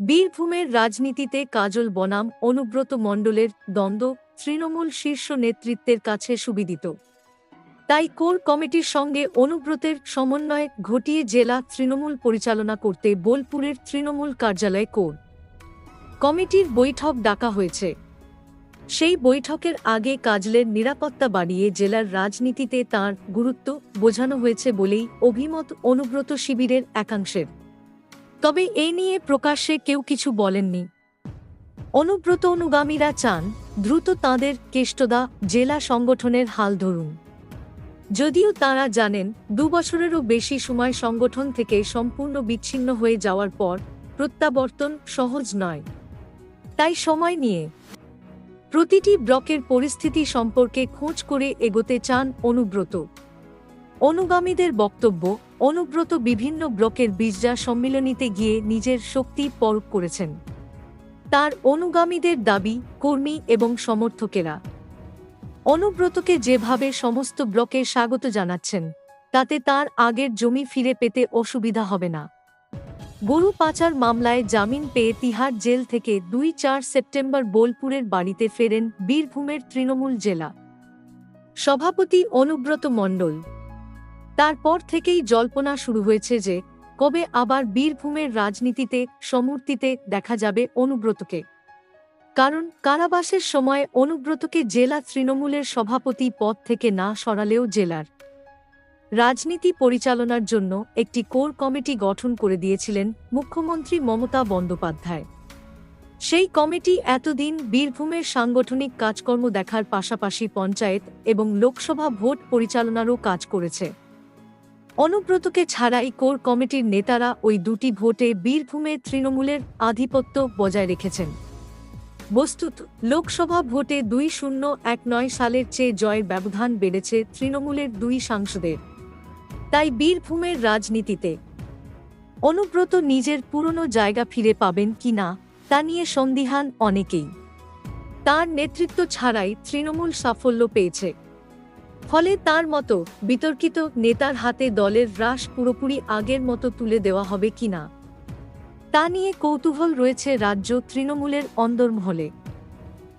বীরভূমের রাজনীতিতে কাজল বনাম, অনুব্রত মণ্ডলের দ্বন্দ্ব, তৃণমূল শীর্ষ নেতৃত্বের কাছে সুবিদিত। তাই কোর কমিটির সঙ্গে অনুব্রতের সমন্বয় ঘটিয়ে জেলা তৃণমূল পরিচালনা করতে বোলপুরের তৃণমূল কার্যালয়ে কোর। কমিটির বৈঠক ডাকা হয়েছে। সেই বৈঠকের আগে কাজলের নিরাপত্তা বাড়িয়ে জেলার রাজনীতিতে তার গুরুত্ব বোঝানো হয়েছে বলেই অভিমত অনুব্রত শিবিরের একাংশের। তবে এ নিয়ে প্রকাশ্যে কেউ কিছু বলেননি। অনুব্রত অনুগামীরা চান দ্রুত তাঁদের কেষ্টদা জেলা সংগঠনের হাল ধরুন। যদিও তাঁরা জানেন দুবছরেরও বেশি সময় সংগঠন থেকে সম্পূর্ণ বিচ্ছিন্ন হয়ে যাওয়ার পর প্রত্যাবর্তন সহজ নয়। তাই সময় নিয়ে প্রতিটি ব্লকের পরিস্থিতি সম্পর্কে খোঁজ করে এগোতে চান অনুব্রত। অনুগামীদের বক্তব্য অনুব্রত বিভিন্ন ব্লকের বীজরা সম্মিলনীতে গিয়ে নিজের শক্তি পরখ করেছেন। তার অনুগামীদের দাবি, কর্মী এবং সমর্থকেরা। অনুব্রতকে যেভাবে সমস্ত ব্লকে স্বাগত জানাচ্ছেন, তাতে তার আগের জমি ফিরে পেতে অসুবিধা হবে না। গরু পাচার মামলায় জামিন পেয়ে তিহার জেল থেকে দুই চার সেপ্টেম্বর বোলপুরের বাড়িতে ফেরেন বীরভূমের তৃণমূল জেলা। সভাপতি অনুব্রত মণ্ডল তারপর থেকেই জল্পনা শুরু হয়েছে যে, কবে আবার বীরভূমের রাজনীতিতে, সমূর্তিতে দেখা যাবে অনুব্রতকে। কারণ কারাবাসের সময় অনুব্রতকে জেলা তৃণমূলের সভাপতি পদ থেকে না সরালেও জেলার রাজনীতি পরিচালনার জন্য একটি কোর কমিটি গঠন করে দিয়েছিলেন মুখ্যমন্ত্রী মমতা বন্দ্যোপাধ্যায়। সেই কমিটি এতদিন বীরভূমের সাংগঠনিক কাজকর্ম দেখার পাশাপাশি পঞ্চায়েত এবং লোকসভা ভোট পরিচালনারও কাজ করেছে। অনুব্রতকে ছাড়াই কোর কমিটির নেতারা ওই দুটি ভোটে বীরভূমে তৃণমূলের আধিপত্য বজায় রেখেছেন। বস্তুত, লোকসভা ভোটে দুই শূন্য এক নয় সালের চেয়ে জয়ের ব্যবধান বেড়েছে তৃণমূলের দুই সাংসদের। তাই বীরভূমের রাজনীতিতে অনুব্রত নিজের পুরনো জায়গা ফিরে পাবেন কি না, তা নিয়ে সন্দিহান অনেকেই। তার নেতৃত্ব ছাড়াই তৃণমূল সাফল্য পেয়েছে। ফলে তার মতো বিতর্কিত নেতার হাতে দলের হ্রাস পুরোপুরি আগের মতো তুলে দেওয়া হবে কিনা? তা নিয়ে কৌতূহল রয়েছে রাজ্য তৃণমূলের অন্দরমহলে।